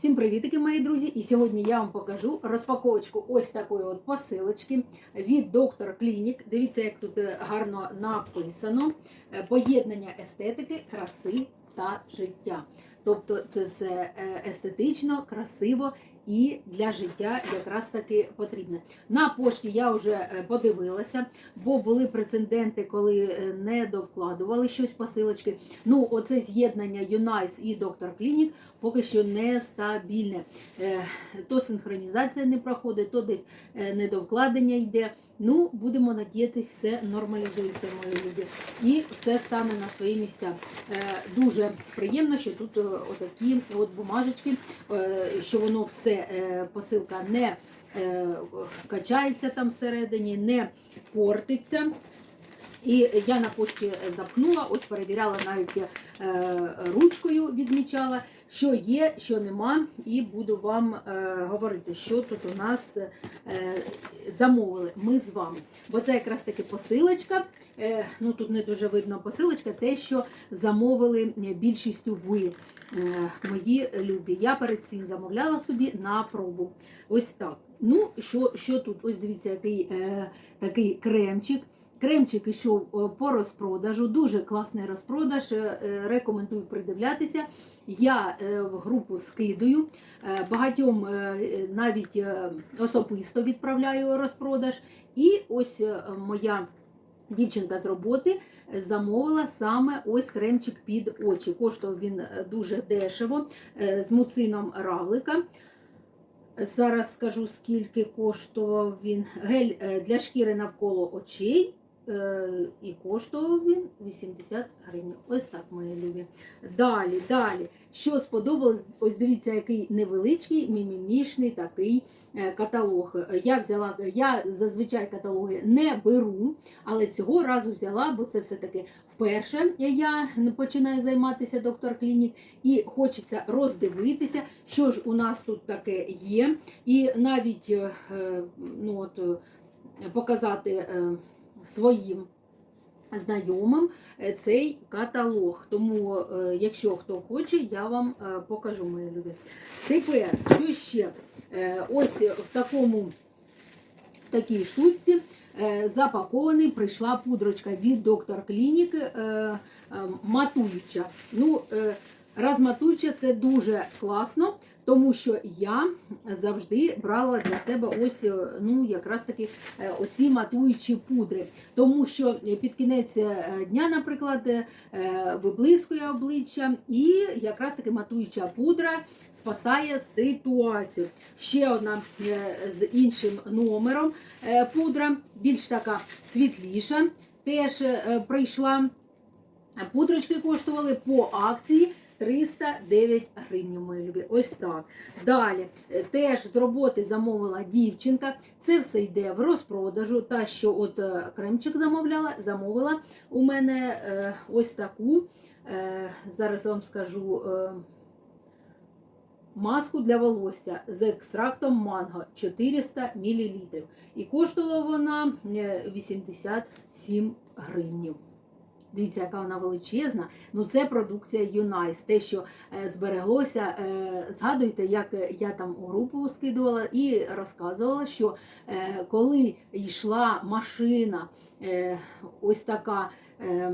Всім привітики, мої друзі! І сьогодні я вам покажу розпаковочку ось такої от посилочки від Доктор Клінік. Дивіться, як тут е, гарно написано: Е, поєднання естетики, краси та життя. Тобто це все е, естетично, красиво і для життя якраз таки потрібне. На пошті я вже е, подивилася, бо були прецеденти, коли е, не довкладували щось посилочки. Ну, оце з'єднання Юнайс і Доктор Клінік поки що нестабільне. стабільне. То синхронізація не проходить, то десь е, недовкладення йде. Ну, будемо надіятись, все нормалізується, мої люди. І все стане на свої місця. Е, Дуже приємно, що тут е, отакі от бумажечки, е, що воно все, посилка не качається там всередині, не портиться. І я на пошті запхнула, ось перевіряла навіть ручкою, відмічала, що є, що нема, і буду вам е, говорити, що тут у нас е, замовили ми з вами. Бо це якраз таки посилочка. Е, ну тут не дуже видно посилочка, те, що замовили більшістю ви, е, мої любі. Я перед цим замовляла собі на пробу. Ось так. Ну, що, що тут? Ось дивіться, який е, такий кремчик. Кремчик ішов е, по розпродажу, дуже класний розпродаж. е, е, Рекомендую придивлятися. Я в групу скидую. Багатьом навіть особисто відправляю розпродаж. І ось моя дівчинка з роботи замовила саме ось кремчик під очі. Коштував він дуже дешево з муцином равлика. Зараз скажу, скільки коштував він. Гель для шкіри навколо очей. Е, І коштував він 80 гривень. Ось так, мої любі. Далі, далі. Що сподобалось, ось дивіться, який невеличкий, мімімішний такий е, каталог. Я взяла, я зазвичай каталоги не беру, але цього разу взяла, бо це все-таки вперше я починаю займатися доктор клінік, і хочеться роздивитися, що ж у нас тут таке є. І навіть е, ну, от, показати своїм знайомим е, цей каталог. Тому, е, якщо хто хоче, я вам е, покажу, мої любі. Тепер, що ще? Ось в такому в такій штуці запакований прийшла пудрочка від доктор Клінік е, матуюча. Ну, розматуюча це дуже класно. Тому що я завжди брала для себе ось е, ну якраз таки е, оці матуючі пудри. Тому що під кінець е, дня, наприклад, виблискує обличчя, і якраз таки матуюча пудра спасає ситуацію. Ще одна з іншим номером пудра, більш така світліша, теж прийшла. Пудрочки коштували по акції 309 гривень, мої любі. Ось так. Далі е, теж з роботи замовила дівчинка. Це все йде в розпродажу. Та, що от е, кремчик замовляла, замовила у мене е, ось таку. Зараз вам скажу. Маску для волосся з екстрактом манго 400 мл. І коштувала вона е, 87 гривень. Дивіться, яка вона величезна. Ну це продукція Юнайс. Те, що е, збереглося. Е, згадуйте, як я там у групу скидувала і розказувала, що е, коли йшла машина, е, ось така. Е,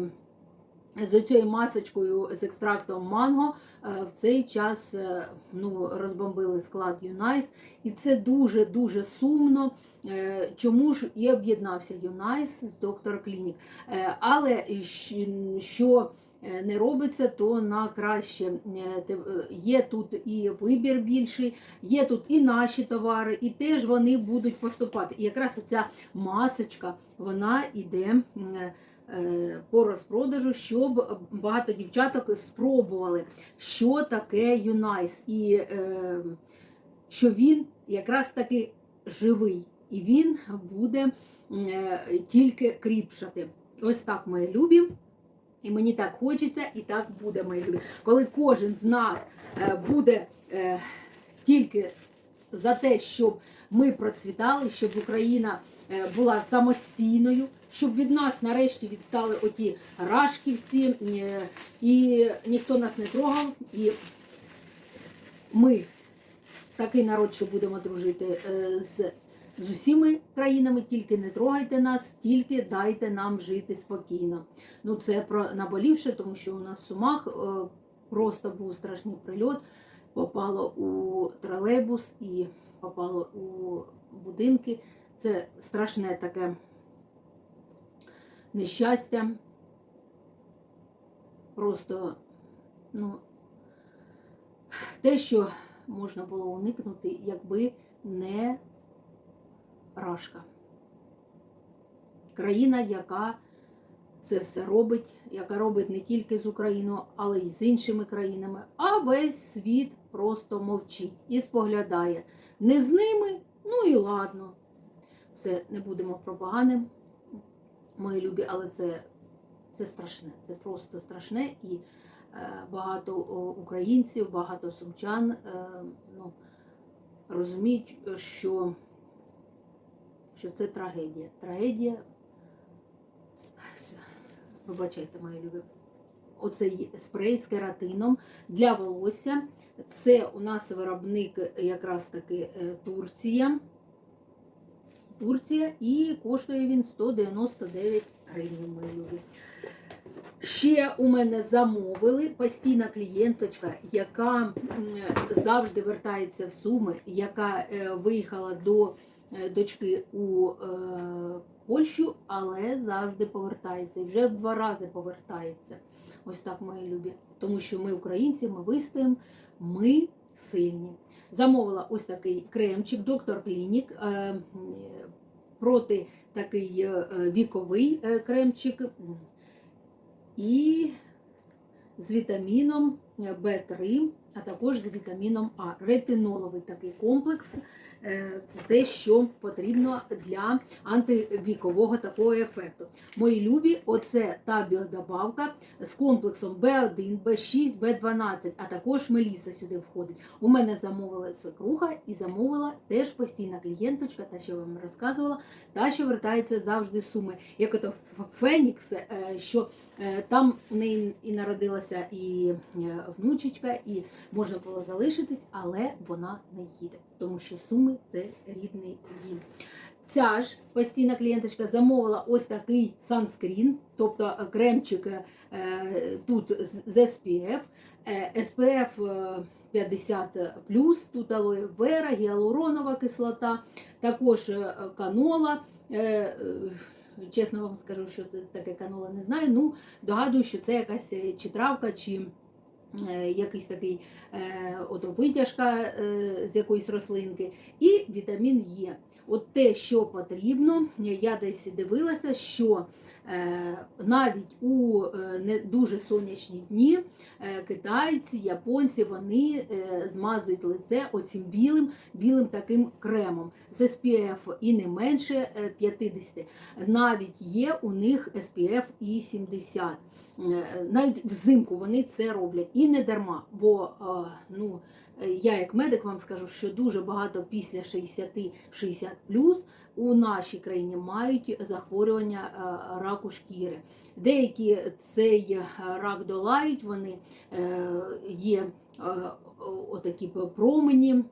з цією масочкою з екстрактом манго е, в цей час е, ну, розбомбили склад Юнайс, і це дуже дуже сумно. Е, Чому ж і об'єднався Юнайс з доктор Клінік? Е, Але що е, не робиться, то на краще Е, е, є тут і вибір більший, є тут і наші товари, і теж вони будуть поступати. І якраз оця масочка вона йде. Е, По розпродажу, щоб багато дівчаток спробували, що таке Юнайс, і е, що він якраз таки живий, і він буде е, тільки кріпшати. Ось так, мої любі. І мені так хочеться, і так буде, мої любі. Коли кожен з нас буде тільки за те, щоб ми процвітали, щоб Україна була самостійною, щоб від нас нарешті відстали оті рашківці, е, і ніхто нас не трогав, і ми такий народ, що будемо дружити е, з, з усіма країнами, тільки не трогайте нас, тільки дайте нам жити спокійно. Ну, це про наболівше, тому що у нас в Сумах е, просто був страшний прильот. Попало у тролейбус і попало у будинки. Це страшне таке нещастя. Просто, ну, те, що можна було уникнути, якби не Рашка. Країна, яка це все робить, яка робить не тільки з Україною, але й з іншими країнами, а весь світ просто мовчить і споглядає. Не з ними, ну і ладно. Все, не будемо про поганим, мої любі, але це, це страшне, це просто страшне. І е, багато українців, багато сумчан е, ну, розуміють, що, що це трагедія. Трагедія. Вибачайте, мої любі. Оцей спрей з кератином для волосся. Це у нас виробник якраз таки е, Турція. Турція і коштує він 199 гривень, мої любі. Ще у мене замовили постійна клієнточка, яка завжди вертається в Суми, яка е, виїхала до е, дочки у е, Польщу, але завжди повертається. І вже два рази повертається. Ось так, мої любі. Тому що ми українці, ми вистоїмо, ми сильні. Замовила ось такий кремчик, доктор Клінік, е, проти такий е, віковий е, кремчик і з вітаміном В3, а також з вітаміном А. Ретиноловий такий комплекс, те, що потрібно для антивікового такого ефекту. Мої любі, оце та біодобавка з комплексом В1, В6, В12, а також Меліса сюди входить. У мене замовила свекруха і замовила теж постійна клієнточка, та що вам розказувала, та що вертається завжди суми. Як ото Фенікс, е, що е, там в неї і народилася і е, внучечка, і можна було залишитись, але вона не їде, тому що суми це рідний дім. Ця ж постійна клієнточка замовила ось такий санскрін, тобто е, кремчик е, тут з SPF, е, SPF е, 50 тут алоє вера, гіалуронова кислота, також е, канола. Чесно вам скажу, що це таке канола не знаю. Ну, догадую, що це якась е, чи травка, чи е, якийсь такий е, ото витяжка з якоїсь рослинки, і вітамін Е. От те, що потрібно, я десь дивилася, що навіть у е, не дуже сонячні дні е, китайці, японці вони е, змазують лице оцим білим, білим таким кремом з SPF і не менше е, 50. Навіть є у них SPF і 70. Е, Навіть взимку вони це роблять і не дарма, бо е, ну. Е, Я як медик вам скажу, що дуже багато після 60-60 у нашій країні мають захворювання е, раку шкіри. Деякі цей е, рак долають, вони е, є отакі промені.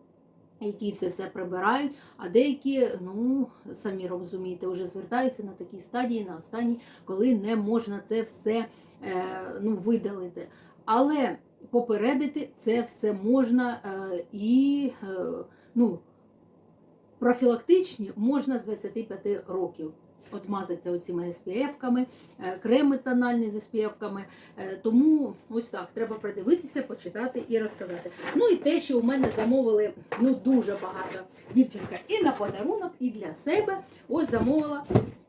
Які це все прибирають, а деякі, ну самі розумієте, вже звертаються на такій стадії, на останній, коли не можна це все е, ну, видалити. Але попередити це все можна е, і е, ну, профілактичні можна з 25 років. От мазаться оціми SPF-ками, е, креми тональні з SPF-ками. Е, Тому ось так, треба придивитися, почитати і розказати. Ну і те, що у мене замовили ну, дуже багато дівчинка і на подарунок, і для себе. Ось замовила,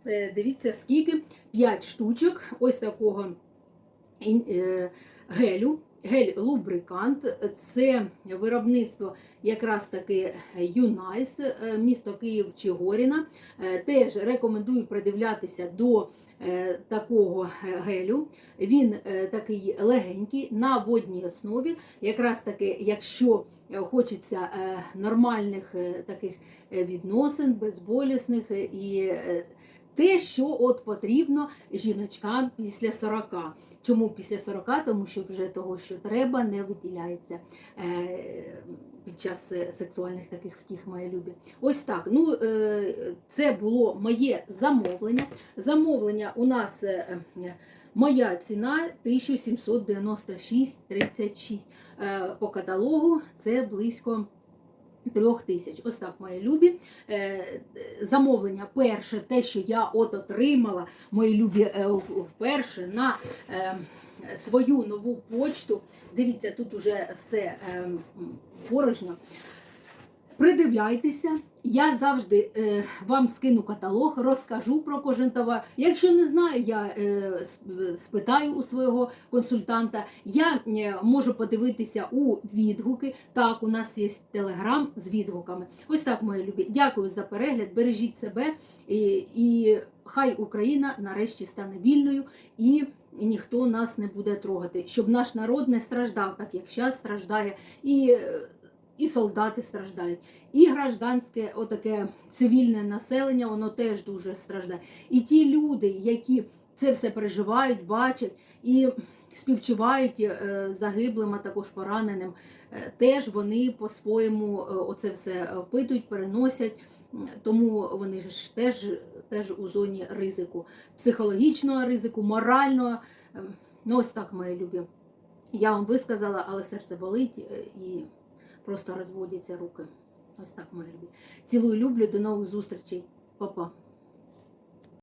е, дивіться, скільки 5 штучок ось такого гелю. Гель-лубрикант це виробництво якраз таки Юнайс, е, місто Київ Чигоріна. Е, Теж рекомендую придивлятися до е, такого гелю. Він такий легенький на водній основі. Якраз таки, якщо хочеться нормальних таких відносин, безболісних і те, що от потрібно жіночкам після 40. Чому після 40? Тому що вже того, що треба, не виділяється. Е, під час е, сексуальних таких втіх, мої любі. Ось так. Ну, е, це було моє замовлення. Замовлення у нас моя ціна 1796,36. Е, По каталогу це близько. Трьох тисяч. Ось так, мої любі. Е, Замовлення перше, те, що я от отримала, мої любі, е, вперше на е, свою нову почту. Дивіться, тут уже все порожньо. Придивляйтеся, я завжди е, вам скину каталог, розкажу про кожен товар. Якщо не знаю, я е, спитаю у свого консультанта. Я е, можу подивитися у відгуки. Так, у нас є телеграм з відгуками. Ось так, мої любі. Дякую за перегляд. Бережіть себе і, і хай Україна нарешті стане вільною і. Ніхто нас не буде трогати, щоб наш народ не страждав, так як зараз страждає, і, е, і солдати страждають, і гражданське, отаке цивільне населення, воно теж дуже страждає. І ті люди, які це все переживають, бачать і співчувають е, загиблим, а також пораненим, е, теж вони по-своєму е, оце все впитують, переносять. Тому вони ж теж, теж у зоні ризику, психологічного ризику, морального. Ем, Ну, ось так, мої любі. Я вам висказала, але серце болить і просто розводяться руки. Ось так, мої любі. Цілую, люблю, до нових зустрічей. Па-па.